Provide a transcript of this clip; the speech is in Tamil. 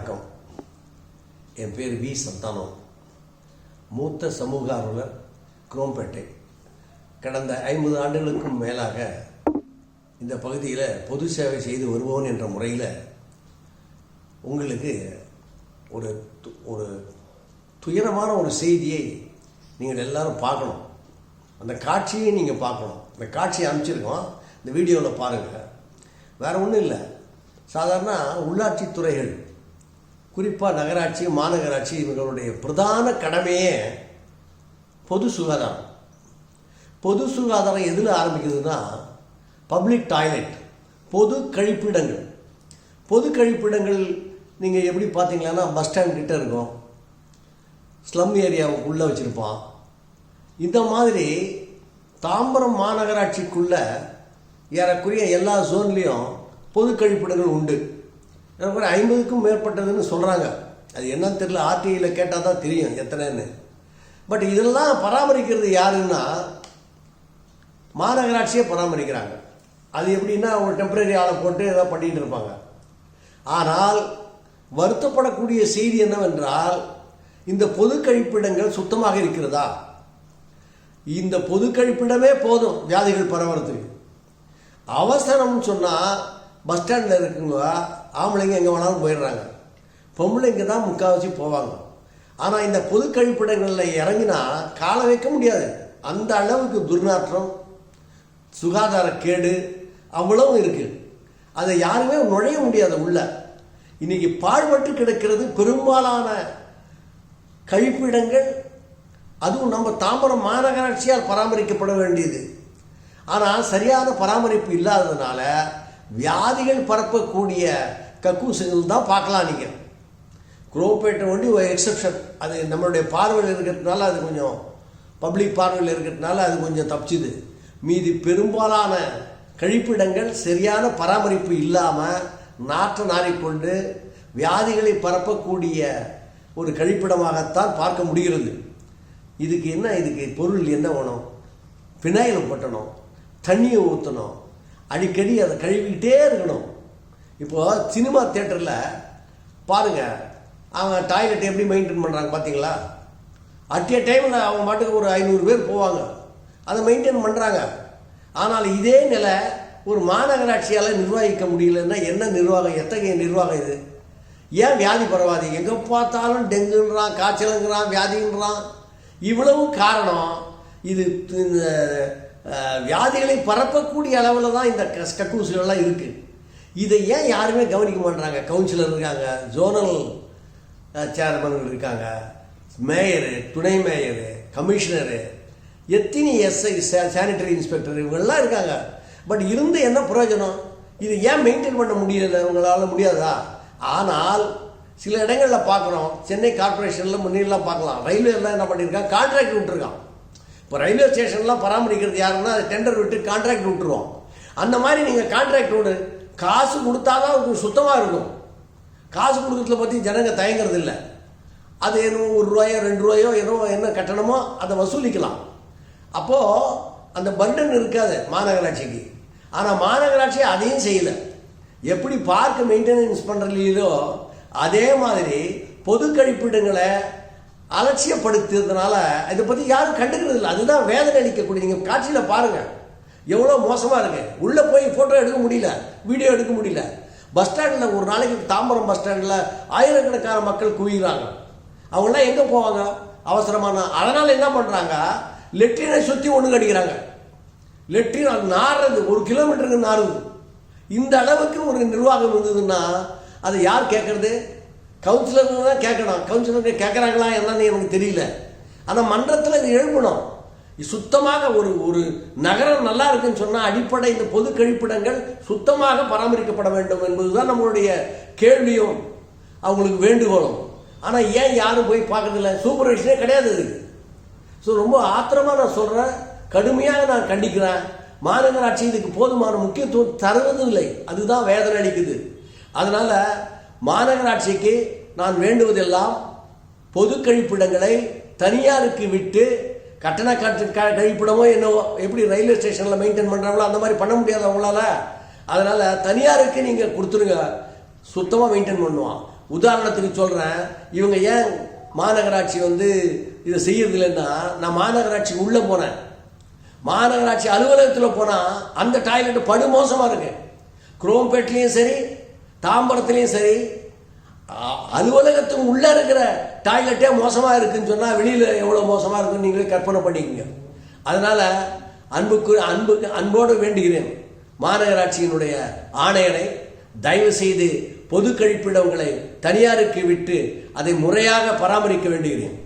வணக்கம். என் பேர் வி. சந்தானம். மூத்த சமூக ஆர்வலர் குரோம்பேட்டை. கடந்த ஐம்பது ஆண்டுகளுக்கும் மேலாக இந்த பகுதியில் பொது சேவை செய்து வருவோன் என்ற முறையில் உங்களுக்கு ஒரு து- ஒரு துயரமான ஒரு செய்தியை நீங்கள் எல்லாரும் பார்க்கணும். அந்த காட்சியை நீங்கள் பார்க்கணும். அந்த காட்சியை அனுப்பிச்சிருக்கோம். இந்த வீடியோவில் பாருங்கள் வேறு ஒன்றும் இல்லை. சாதாரண உள்ளாட்சி துறைகள் குறிப்பாக நகராட்சி மாநகராட்சி இவங்களுடைய பிரதான கடமையே பொது சுகாதாரம். பொது சுகாதாரம் எதில் ஆரம்பிக்குதுன்னா பப்ளிக் டாய்லெட் பொது கழிப்பிடங்கள். பொது கழிப்பிடங்கள் நீங்கள் எப்படி பார்த்தீங்கன்னா பஸ் ஸ்டாண்ட் கிட்ட இருக்கும். ஸ்லம் ஏரியாவுக்குள்ளே வச்சுருப்பான். இந்த மாதிரி தாம்பரம் மாநகராட்சிக்குள்ளே ஏறக்குறைய எல்லா ஜோன்லேயும் பொது கழிப்பிடங்கள் உண்டு. ஏறக்குறைய ஐம்பதுக்கும் மேற்பட்டதுன்னு சொல்கிறாங்க அது என்னன்னு தெரியல ஆர்டிஐயில் கேட்டால் தான் தெரியும் எத்தனைன்னு. பட் இதெல்லாம் பராமரிக்கிறது யாருன்னா மாநகராட்சியை பராமரிக்கிறாங்க. அது எப்படின்னா ஒரு டெம்பரரி ஆளை போட்டு ஏதோ பண்ணிகிட்டு இருப்பாங்க. ஆனால் வருத்தப்படக்கூடிய செய்தி என்னவென்றால் இந்த பொது கழிப்பிடங்கள் சுத்தமாக இருக்கிறதா? இந்த பொது கழிப்பிடமே போதும் வியாதிகள் பரவறதுக்கு. அவசரம்னு சொன்னால் பஸ் ஸ்டாண்டில் இருக்குங்க ஆம்பளைங்க எங்கே வேணாலும் போயிடுறாங்க. பொம்பளைங்க தான் முக்கால்வாசி போவாங்க. ஆனால் இந்த பொது கழிப்பிடங்களில் இறங்கினா காலை வைக்க முடியாது. அந்த அளவுக்கு துர்நாற்றம் சுகாதார கேடு அவ்வளவும் இருக்குது அதை யாருமே நுழைய முடியாது உள்ள. இன்னைக்கு பாழ்பட்டு கிடக்கிறது பெரும்பாலான கழிப்பிடங்கள். அதுவும் நம்ம தாம்பரம் மாநகராட்சியால் பராமரிக்கப்பட வேண்டியது. ஆனால் சரியான பராமரிப்பு இல்லாததுனால வியாதிகள் பரப்பக்கூடிய கக்கூசுகள் தான் பார்க்கலாம் நீங்கள் குரோப்பேட்டை ஒண்டி ஒரு எக்ஸெப்ஷன் அது நம்மளுடைய பார்வையில் இருக்கிறதுனால அது கொஞ்சம் பப்ளிக் பார்வையில் இருக்கிறதுனால அது கொஞ்சம் தப்பிச்சுது. மீதி பெரும்பாலான கழிப்பிடங்கள் சரியான பராமரிப்பு இல்லாமல் நாற்று நாறிக்கொண்டு வியாதிகளை பரப்பக்கூடிய ஒரு கழிப்பிடமாகத்தான் பார்க்க முடிகிறது. இதுக்கு என்ன இதுக்கு பொருள் என்ன வேணும்? பினாயில் கொட்டணும் தண்ணியை ஊற்றணும் அடிக்கடி அதை கழுவிக்கிட்டே இருக்கணும். இப்போ சினிமா தேட்டரில் பாருங்க அவங்க டாய்லெட் எப்படி மெயின்டைன் பண்ணுறாங்க பார்த்தீங்களா அட் எ டைமில் அவங்க பாட்டுக்கு ஒரு ஐநூறு பேர் போவாங்க. அதை மெயின்டைன் பண்ணுறாங்க ஆனால் இதே நிலை ஒரு மாநகராட்சியால் நிர்வகிக்க முடியலன்னா என்ன நிர்வாகம் எத்தகைய நிர்வாகம் இது? ஏன் வியாதி பரவாது? எங்கே பார்த்தாலும் டெங்குன்றான் காய்ச்சலுங்கிறான் வியாதின்றான். இவ்வளவு காரணம் இது இந்த வியாதிகளை பரப்பக்கூடிய அளவில் தான் இந்த கஸ்- கக்கூசுகள்லாம் இருக்குது இதை ஏன் யாருமே கவனிக்க மாட்டாங்க கவுன்சிலர் இருக்காங்க ஜோனல் சேர்மன்கள் இருக்காங்க மேயரு துணை மேயரு கமிஷனரு எத்தனை எஸ்ஐ சானிட்டரி இன்ஸ்பெக்டர் இவங்கெல்லாம் இருக்காங்க. பட் இருந்து என்ன பிரயோஜனம்? இது ஏன் மெயின்டைன் பண்ண முடியல? இவங்களால முடியாதா? ஆனால் சில இடங்களில் பார்க்குறோம். சென்னை கார்ப்பரேஷனில் முன்னெல்லாம் பார்க்கலாம். ரயில்வேலாம் என்ன பண்ணியிருக்கான் கான்ட்ராக்ட் விட்டுருக்கான். இப்போ ரயில்வே ஸ்டேஷன்லாம் பராமரிக்கிறது யாருன்னா அதை டெண்டர் விட்டு கான்ட்ராக்ட் விட்டுருவோம். அந்த மாதிரி நீங்கள் கான்ட்ராக்ட் விடு. காசு கொடுத்தாதான் உங்களுக்கு சுத்தமாக இருக்கும். காசு கொடுக்குறதுல பற்றி ஜனங்க தயங்குறது இல்லை. அது என்ன ஒரு ரூபாயோ ரெண்டு ரூபாயோ ஏதோ என்ன கட்டணமோ அதை வசூலிக்கலாம். அப்போது அந்த பண்டன் இருக்காது மாநகராட்சிக்கு. ஆனால் மாநகராட்சி அதையும் செய்யலை. எப்படி பார்க் மெயின்டெனன்ஸ் பண்ணுறீங்களோ அதே மாதிரி பொது கழிப்பிடங்களை அலட்சியப்படுத்துறதுனால இதை பற்றி யாரும் கண்டுக்கிறது இல்லை. அதுதான் வேதனை அளிக்கக்கூடிய. நீங்கள் காட்சியில் பாருங்கள் எவ்வளோ மோசமாக இருக்கு. உள்ளே போய் ஃபோட்டோ எடுக்க முடியல. வீடியோ எடுக்க முடியல. பஸ் ஸ்டாண்டில் ஒரு நாளைக்கு தாம்பரம் பஸ் ஸ்டாண்டில் ஆயிரக்கணக்கான மக்கள் குவிகிறாங்க அவங்களாம் எங்கே போவாங்க? அவசரமான. அதனால் என்ன பண்ணுறாங்க லெட்ரினை சுற்றி ஒன்று கடிக்கிறாங்க. லெட்ரின் அது நாடுறது ஒரு கிலோமீட்டருக்கு நாடுது இந்த அளவுக்கு ஒரு நிர்வாகம் இருந்ததுன்னா அதை யார் கேட்குறது கவுன்சிலருங்க தான் கேட்கணும். கவுன்சிலருங்க கேட்குறாங்களா என்னன்னு எனக்கு தெரியல. ஆனால் மன்றத்தில் இது எழுப்பணும் சுத்தமாக ஒரு ஒரு நகரம் நல்லா இருக்குன்னு சொன்னால் அடிப்படை இந்த பொது கழிப்பிடங்கள் சுத்தமாக பராமரிக்கப்பட வேண்டும் என்பதுதான் நம்மளுடைய கேள்வியும் அவங்களுக்கு வேண்டுகோளும். ஆனால் ஏன் யாரும் போய் பார்க்கறதில்ல? சூப்பர்விஷனே கிடையாது இதுக்கு ஸோ ரொம்ப ஆத்திரமாக நான் சொல்கிறேன் கடுமையாக நான் கண்டிக்கிறேன். மாநகராட்சி இதுக்கு போதுமான முக்கியத்துவம் தருவதில்லை. அதுதான் வேதனை அளிக்குது. அதனால் மாநகராட்சிக்கு நான் வேண்டுவதெல்லாம் பொது கழிப்பிடங்களை தனியாருக்கு விட்டு கட்டண க- கழிப்பிடமோ என்னவோ எப்படி ரயில்வே ஸ்டேஷனில் மெயின்டைன் பண்ணுறாங்களோ அந்த மாதிரி பண்ண முடியாது அவங்களால. அதனால் தனியாருக்கு நீங்கள் கொடுத்துருங்க. சுத்தமாக மெயின்டைன் பண்ணுவான். உதாரணத்துக்கு சொல்கிறேன் இவங்க ஏன் மாநகராட்சி வந்து இதை செய்யறதில்லைன்னா நான் மாநகராட்சி உள்ளே போனேன். மாநகராட்சி அலுவலகத்தில் போனால் அந்த டாய்லெட் படு மோசமாக இருக்கு. குரோம்பேட்லேயும் சரி தாம்பரத்துலேயும் சரி அ- அலுவலகத்துக்கு உள்ளே இருக்கிற டாய்லெட்டே மோசமாக இருக்குன்னு சொன்னால் வெளியில் எவ்வளோ மோசமாக இருக்குன்னு நீங்களே கற்பனை பண்ணிக்கோங்க. அதனால் அன்புக்கு அன்புக்கு அன்போடு வேண்டுகிறேன் மாநகராட்சியினுடைய ஆணையரை தயவு செய்து பொது கழிப்பிடங்களை தனியாருக்கு விட்டு அதை முறையாக பராமரிக்க வேண்டுகிறேன்.